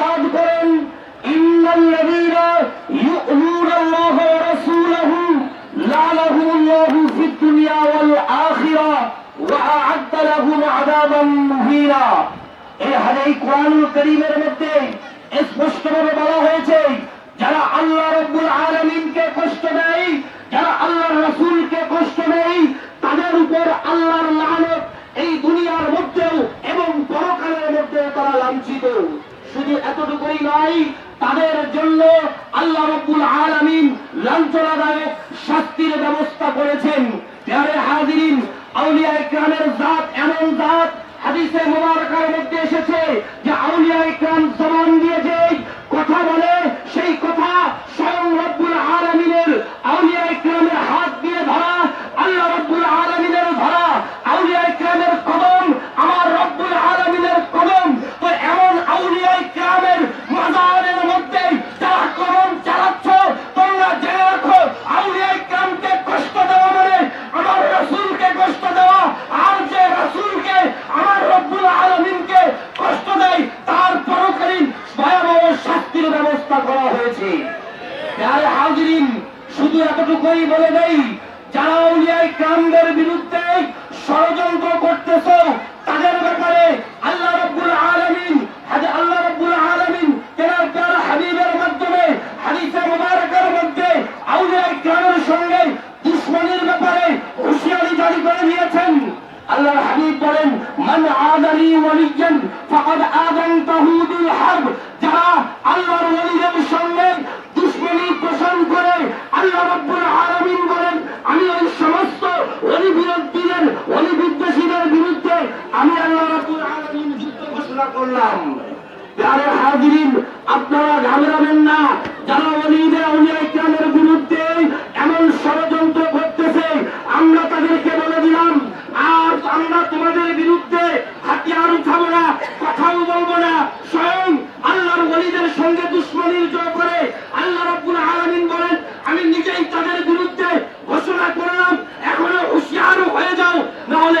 ইরশাদ করেন, ইন্নাল্লাযীনা ইউ'মিনুল্লাহ ওয়া রাসূলাহু লা'নাহুমুল্লাহু ফিদ দুনিয়া ওয়াল আখিরা ওয়া আ'আদ্দা লাহুম আযাবান মুহীনা। এই হাদিস কোরআনুল কারীমের মধ্যে স্পষ্টভাবে বলা হয়েছে যারা আল্লাহ রাব্বুল আলামিনকে কষ্ট দেয় যারা আল্লাহর রাসূলকে কষ্ট দেয় তাদের উপর আল্লাহর লানত এই দুনিয়ার মধ্যেও এবং পরকালের মধ্যে তারা লাঞ্ছিত শুধু এতটুকুই নয় তাদের জন্য আল্লাহ রব্বুল আলামিন লাঞ্ছনাদায়ক শাস্তির ব্যবস্থা করেছেন। প্যারে হাজিরিন আউলিয়া ইকরামের জাত এমন জাত, হাদিসে মোবারকার মধ্যে এসেছে যে আউলিয়া ইকরাম জবান দিয়ে যে কথা বলে সেই কথা স্বয়ং রব্বুল আলামিনের আউলিয়া ইকরামের হাত দিয়ে ধরা আল্লাহ রব্বুল আলামিনের ধরা আউলিয়া ইকরামের কদম আমার রব্বুল আলামিনের কদম তো এমন আউলিয়া ইকরামের মাজারের মধ্যে যারা কদম চালাচ্ছ তোমরা জেনে রাখো আউলিয়া ইকরামকে কষ্ট দেওয়া মানে আমার রাসূলকে কষ্ট দেওয়া আর যে রাসূলকে আমার রব্বুল আলামিনকে কষ্ট দেয় তার পরকালীন ভয়াবহ শাস্তির ব্যবস্থা করা হয়েছে। তার হাজরিন, শুধু এতটুকুই বলে দেই যারা উলিয়ায় ক্রামদের বিরুদ্ধে ষড়যন্ত্র করতেছ তাদের ব্যাপারে আল্লাহ রব্বুল আলামিন হাজে আল্লাহ রব্বুল আলামিন তেনার প্যারা হাবিবের মাধ্যমে হাদিসে মুবারকের মধ্যে আউলিয়াই কামের সঙ্গে দুশ্মনীর ব্যাপারে হুঁশিয়ারি জারি করে দিয়েছেন আল্লাহর হাবিব বলেন মান আদানি ওয়ালিয়ান ফাকাদ আযানতাহু বিল হারব, যারা আল্লাহর ওলিদের সঙ্গে দুশমনী পোষণ করে, আল্লাহ রাব্বুল আলামিন বলেন, আমি ওই সমস্ত ওলি বিরোধীদের ওলি বিদ্বেষীদের বিরুদ্ধে আমি আল্লাহ রাব্বুল আলামিন যুদ্ধ ঘোষণা করলাম। প্যারে হাজিরিন, আপনারা ঘাবড়াবেন না, যারা অলিদের অলিয়া ইকরামের বিরুদ্ধে এমন ষড়যন্ত্র করতেছে আমরা তাদেরকে বলে দিলাম আর আমরা তোমাদের বিরুদ্ধে হাতিয়ার উঠাবো না কথাও বলব না স্বয়ং আল্লাহর ওলিদের সঙ্গে দুশ্মনীর জয় করে আল্লাহ রাব্বুল আলামিন বলেন আমি নিজেই তাদের বিরুদ্ধে ঘোষণা করলাম এখনও হুঁশিয়ার হয়ে যাও না হলে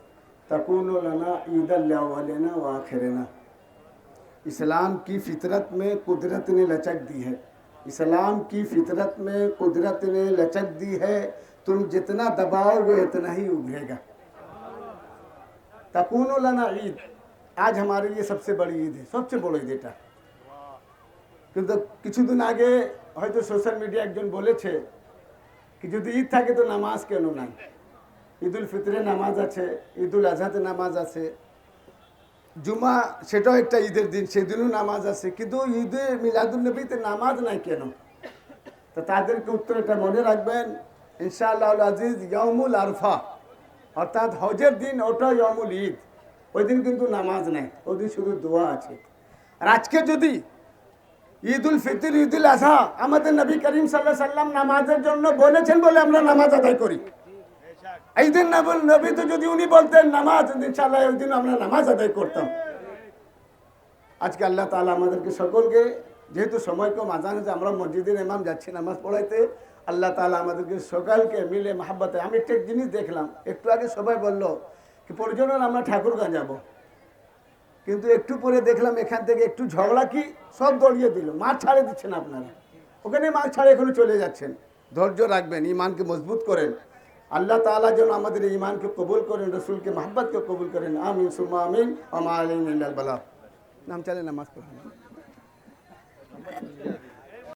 तकून लना ईद अवलना व आखिरना इस्लाम की फितरत में कुदरत ने लचक दी है इस्लाम की फितरत में कुदरत ने लचक दी है तुम जितना दबाओगे इतना ही उभरेगा तकून लना ईद आज हमारे लिए सबसे बड़ी ईद है सबसे बड़ी ईद এটা কিন্তু কিছুদিন আগে হয়তো সোশ্যাল মিডিয়া একজন বলেছে কি যদি ঈদ থাকে তো নামাজ কেন নাই ঈদুল ফিতরে নামাজ আছে, ঈদুল আজহাতে নামাজ আছে। জুমা সেটাও একটা ঈদের দিন, সেদিনও নামাজ আছে। কিন্তু ঈদে মিলাদুল নবীতে নামাজ নাই কেন? তো তাদেরকে উত্তর এটা মনে রাখবেন ইনশাআল্লাহ আজিজ ইয়মুল আরফা, অর্থাৎ হজের দিন ওটা ইয়মুল ঈদ। ওই দিন কিন্তু নামাজ নেই, ওই দিন শুধু দোয়া আছে। আর আজকে যদি ঈদ উল ফিতর ঈদ উল আজহা আমাদের নবী করিম সাল্লাহ সাল্লাম নামাজের জন্য বলেছেন বলে আমরা নামাজ আদায় করি। এই দিন না বল নবী তো যদি উনি বলতেন, নামাজ, ইনশাআল্লাহ, ওই দিন আমরা নামাজ আদায় করতাম। আজকে আল্লাহ তাআলা আমাদেরকে সকলকে, যেহেতু সময় কম, আজান হচ্ছে আমরা মসজিদের ইমাম যাচ্ছি নামাজ পড়াইতে, আল্লাহ তাআলা আমাদেরকে সকালকে মিলে মাহাব্বাতে, আমি একটা জিনিস দেখলাম, একটু আগে সবাই বলল কি, পরিজনের, আমরা ঠাকুরগাঁ যাব। কিন্তু একটু পরে দেখলাম এখান থেকে একটু ঝগড়া কি, সব দড়িয়ে দিল মাছ ছাড়ে দিচ্ছেন আপনারা। ওখানে মাছ ছাড়ে এখনও চলে যাচ্ছেন। ধৈর্য রাখবেন ইমানকে মজবুত করেন। আল্লাহ তাআলা যেন আমাদের এই ইমানকে কবুল করেন রসুলকে মাহব্বতকে কবুল করেন আমিন সুম্মা আমিন আমা আলিন বালা নাম চালে নামাজ পড়েন